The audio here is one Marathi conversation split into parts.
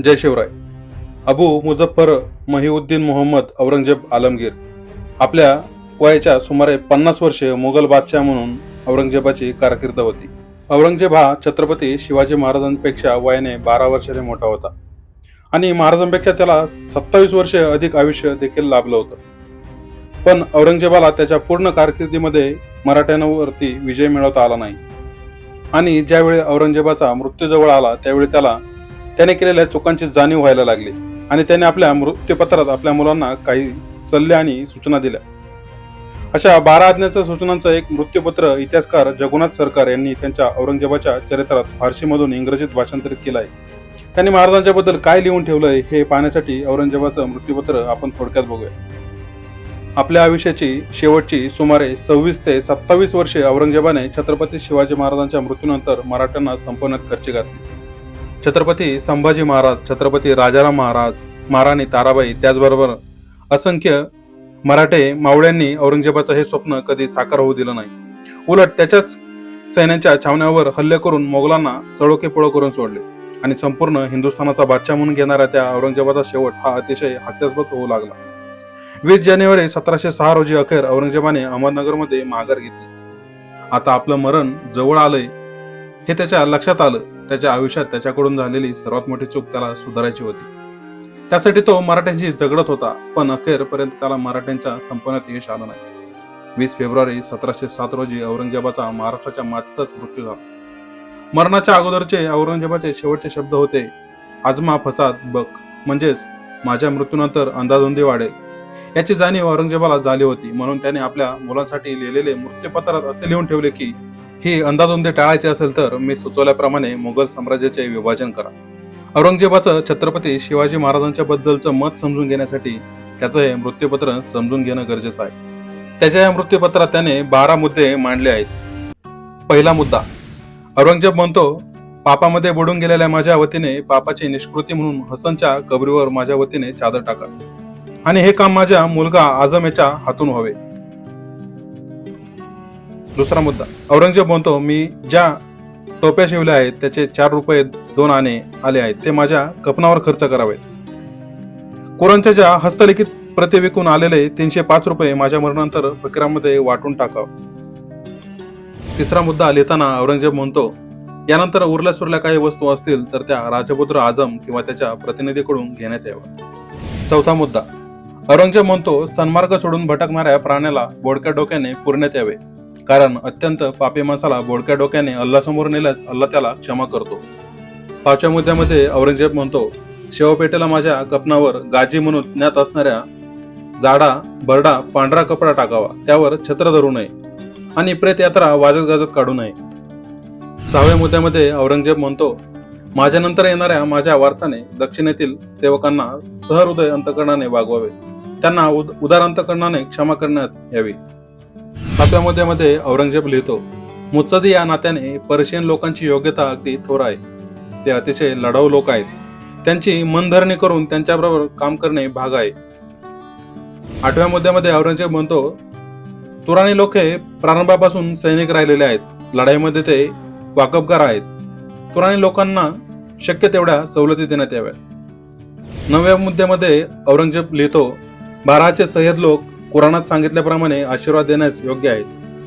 जय शिवराय. अबू मुझफ्फर महिउद्दीन मोहम्मद औरंगजेब आलमगीर. आपल्या वयाच्या सुमारे पन्नास वर्षे मुघल बादशाह म्हणून औरंगजेबाची कारकीर्द होती. औरंगजेब हा छत्रपती शिवाजी महाराजांपेक्षा वयाने बारा वर्षाने मोठा होता. आणि महाराजांपेक्षा त्याला सत्तावीस वर्षे अधिक आयुष्य देखील लाभलं होतं. पण औरंगजेबाला त्याच्या पूर्ण कारकिर्दीमध्ये मराठ्यांवरती विजय मिळवता आला नाही. आणि ज्यावेळी औरंगजेबाचा मृत्यूजवळ आला त्यावेळी त्याला त्याने केलेल्या चुकांची जाणीव व्हायला लागली आणि त्याने आपल्या मृत्यूपत्रात आपल्या मुलांना काही सल्ले आणि सूचना दिल्या. अशा बारा आज्ञाच्या सूचनांचं एक मृत्यूपत्र इतिहासकार जगन्नाथ सरकार यांनी त्यांच्या औरंगजेबाच्या चरित्रात फारशीमधून इंग्रजीत भाषांतरित केलं आहे. त्यांनी महाराजांच्या बद्दल काय लिहून ठेवलंय हे पाहण्यासाठी औरंगजेबाचं मृत्यूपत्र आपण थोडक्यात बघूया. आपल्या आयुष्याची शेवटची सुमारे सव्वीस ते सत्तावीस वर्षे औरंगजेबाने छत्रपती शिवाजी महाराजांच्या मृत्यूनंतर मराठ्यांना संपवण्यात खर्ची घातली. छत्रपती संभाजी महाराज छत्रपती राजाराम महाराज महाराणी ताराबाई त्याचबरोबर असंख्य मराठे मावळ्यांनी औरंगजेबाचं हे स्वप्न कधी साकार होऊ दिलं नाही. उलट त्याच्याच सैन्याच्या छावण्यावर हल्ले करून मोगलांना सळोखे पुळं करून सोडले आणि संपूर्ण हिंदुस्थानाचा बादशाह म्हणून घेणाऱ्या त्या औरंगजेबाचा शेवट हा अतिशय हास्यास्पद होऊ लागला. वीस जानेवारी सतराशे सहा रोजी अखेर औरंगजेबाने अहमदनगरमध्ये माघार घेतली. आता आपलं मरण जवळ आलंय हे त्याच्या लक्षात आलं. त्याच्या आयुष्यात त्याच्याकडून झालेली सर्वात मोठी चूक त्याला सुधारायची होती. त्यासाठी तो मराठ्यांशी झगडत होता पण अखेरपर्यंत त्याला मराठ्यांच्या संपवण्यात यश आलं नाही. वीस फेब्रुवारी सतराशे सात रोजी औरंगजेबाचा महाराष्ट्राच्या मातीतच मृत्यू झाला. मरणाच्या अगोदरचे औरंगजेबाचे शेवटचे शब्द होते आजमा फसाद बक म्हणजेच माझ्या मृत्यूनंतर अंदाधुंदी वाढेल. याची जाणीव औरंगजेबाला झाली होती म्हणून त्याने आपल्या मुलांसाठी लिहिलेले मृत्यूपत्रात असे लिहून ठेवले की ही अंदाधुंदी टाळायची असेल तर मी सुचवल्याप्रमाणे मुघल साम्राज्याचे विभाजन करा. औरंगजेबाचं छत्रपती शिवाजी महाराजांच्या बद्दलचं मत समजून घेण्यासाठी त्याचं हे मृत्यूपत्र समजून घेणं गरजेचं आहे. त्याच्या या मृत्यूपत्रात त्याने बारा मुद्दे मांडले आहेत. पहिला मुद्दा औरंगजेब म्हणतो पापामध्ये बुडून गेलेल्या माझ्या वतीने पापाची निष्कृती म्हणून हसनच्या कबरीवर माझ्या वतीने चादर टाका. आणि हे काम माझ्या मुलगा आझम याच्या हातून व्हावे. दुसरा मुद्दा. औरंगजेब म्हणतो मी ज्या टोप्या शिवल्या आहेत त्याचे चार रुपये दोन आणे आले आहेत. ते माझ्या कपनावर खर्च करावेत. कुरांच्या ज्या हस्तलिखित प्रति विकून आलेले तीनशे पाच रुपये माझ्या मरणानंतर फकीरामध्ये वाटून टाकावं. तिसरा मुद्दा लिहिताना औरंगजेब म्हणतो यानंतर उरल्या सुरल्या काही वस्तू असतील तर त्या राजपुत्र आझम किंवा त्याच्या प्रतिनिधीकडून घेण्यात याव्या चौथा मुद्दा औरंगजेब म्हणतो सन्मार्ग सोडून भटकणाऱ्या प्राण्याला बोडक्या डोक्याने पुरण्यात यावे. कारण अत्यंत पापी माणसाला बोडक्या डोक्याने अल्लासमोर नेल्यास अल्ला त्याला क्षमा करतो. पाचव्या मुद्द्यामध्ये औरंगजेब म्हणतो शेवपेटेला माझ्या कपनावर गाजी म्हणून ज्ञात असणाऱ्या जाडा बरडा पांढरा कपडा टाकावा त्यावर छत्र धरू नये आणि प्रेत यात्रा वाजत गाजत काढू नये. सहाव्या मुद्द्यामध्ये औरंगजेब म्हणतो माझ्यानंतर येणाऱ्या माझ्या वारसाने दक्षिणेतील सेवकांना सहृदय अंतकरणाने वागवावे. त्यांना उद उदार अंतकरणाने क्षमा करण्यात यावी. सातव्या मुद्द्यामध्ये औरंगजेब लिहितो मुत्सदी या नात्याने पर्शियन लोकांची योग्यता अगदी थोर आहे. ते अतिशय लढाऊ लोक आहेत. त्यांची मनधरणी करून त्यांच्याबरोबर काम करणे भाग आहे. आठव्या मुद्द्यामध्ये औरंगजेब म्हणतो तुराणी लोक हे प्रारंभापासून सैनिक राहिलेले आहेत. लढाईमध्ये ते वाकबगार आहेत. तुराणी लोकांना शक्य तेवढ्या सवलती देण्यात याव्या नवव्या मुद्द्यामध्ये औरंगजेब लिहितो बाराचे सह्यद लोक कुराणात सांगितल्याप्रमाणे आशीर्वाद देण्यास योग्य आहेत.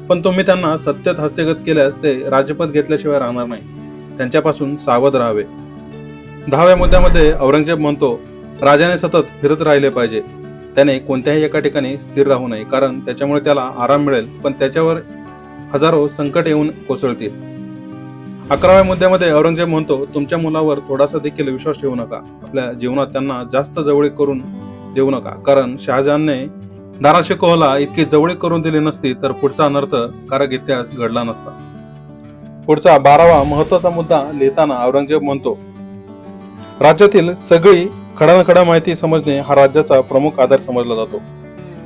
पण तुम्ही त्यांना सत्यात हस्तगत केल्यास ते राजपद घेतल्याशिवाय राहणार नाही. त्यांच्यापासून सावध राहावे. दहाव्या मुद्द्यामध्ये औरंगजेब म्हणतो राजाने सतत फिरत राहिले पाहिजे. त्याने कोणत्याही एका ठिकाणी स्थिर राहू नये कारण त्याच्यामुळे त्याला आराम मिळेल पण त्याच्यावर हजारो संकट येऊन कोसळतील. अकराव्या मुद्द्यामध्ये औरंगजेब म्हणतो तुमच्या मुलावर थोडासा देखील विश्वास ठेवू नका. आपल्या जीवनात त्यांना जास्त जवळीक करून देऊ नका कारण शहाजहानने दारा शिकोहला इतकी जवळीक करून दिली नसती तर पुढचा अनर्थ कारक इतिहास घडला नसता. पुढचा बारावा महत्त्वाचा मुद्दा लिहिताना औरंगजेब म्हणतो राज्यातील सगळी खडानखडा माहिती समजणे हा राज्याचा प्रमुख आधार समजला जातो.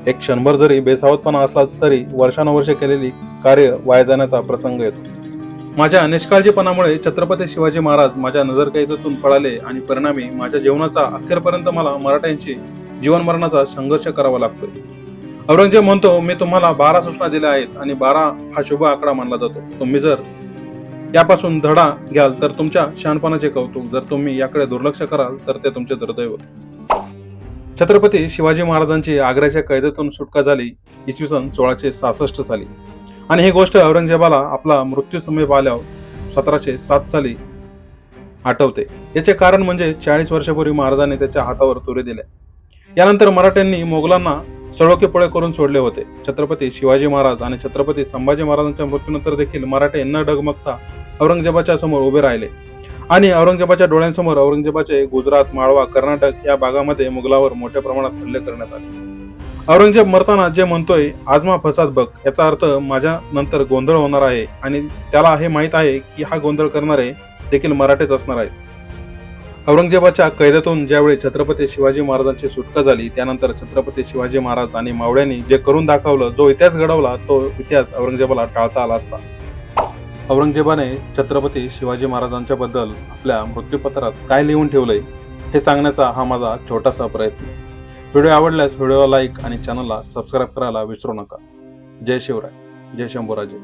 एक क्षणभर जरी बेसावतपणा असला तरी वर्षानुवर्षे केलेली कार्य वाया जाण्याचा प्रसंग येतो. माझ्या निष्काळजीपणामुळे छत्रपती शिवाजी महाराज माझ्या नजरकैदेतून पळाले आणि परिणामी माझ्या जीवनाचा अखेरपर्यंत मला मराठ्यांशी जीवनमरणाचा संघर्ष करावा लागतोय. औरंगजेब म्हणतो मी तुम्हाला बारा सूचना दिल्या आहेत आणि बारा हा शुभ आकडा मानला जातो. तुम्ही जर यापासून धडा घ्याल तर तुमच्या शहाणपणाचे कौतुक. जर तुम्ही याकडे दुर्लक्ष कराल तर ते तुमचे दुर्दैव. छत्रपती शिवाजी महाराजांची आग्र्याच्या कैदेतून सुटका झाली इसवी सन सोळाशे सहासष्ट साली. आणि ही गोष्ट औरंगजेबाला आपला मृत्यू समीप आल्यावर सतराशे सात साली आठवते. याचे कारण म्हणजे चाळीस वर्षापूर्वी महाराजांनी त्याच्या हातावर तुरे दिल्या. यानंतर मराठ्यांनी मोगलांना सळोके पळे करून सोडले होते. छत्रपती शिवाजी महाराज आणि छत्रपती संभाजी महाराजांच्या मृत्यूनंतर देखील मराठे न डगमगता औरंगजेबाच्या समोर उभे राहिले. आणि औरंगजेबाच्या डोळ्यांसमोर औरंगजेबाचे गुजरात माळवा कर्नाटक या भागामध्ये मुघलावर मोठ्या प्रमाणात हल्ले करण्यात आले. औरंगजेब मरताना जे म्हणतोय आजमा फसाद बघ याचा अर्थ माझ्या नंतर गोंधळ होणार आहे आणि त्याला हे माहीत आहे की हा गोंधळ करणारे देखील मराठेच असणार आहेत. औरंगजेबाच्या कैदेतून ज्यावेळी छत्रपती शिवाजी महाराजांची सुटका झाली त्यानंतर छत्रपती शिवाजी महाराज आणि मावळ्यांनी जे करून दाखवलं जो इतिहास घडवला तो इतिहास औरंगजेबाला टाळता आला असता. औरंगजेबाने छत्रपती शिवाजी महाराजांच्या बद्दल आपल्या मृत्यूपत्रात काय लिहून ठेवलंय हे सांगण्याचा हा माझा छोटासा प्रयत्न. व्हिडिओ आवडल्यास व्हिडिओला लाईक आणि चॅनलला सबस्क्राईब करायला विसरू नका. जय शिवराय. जय शंभूराजे.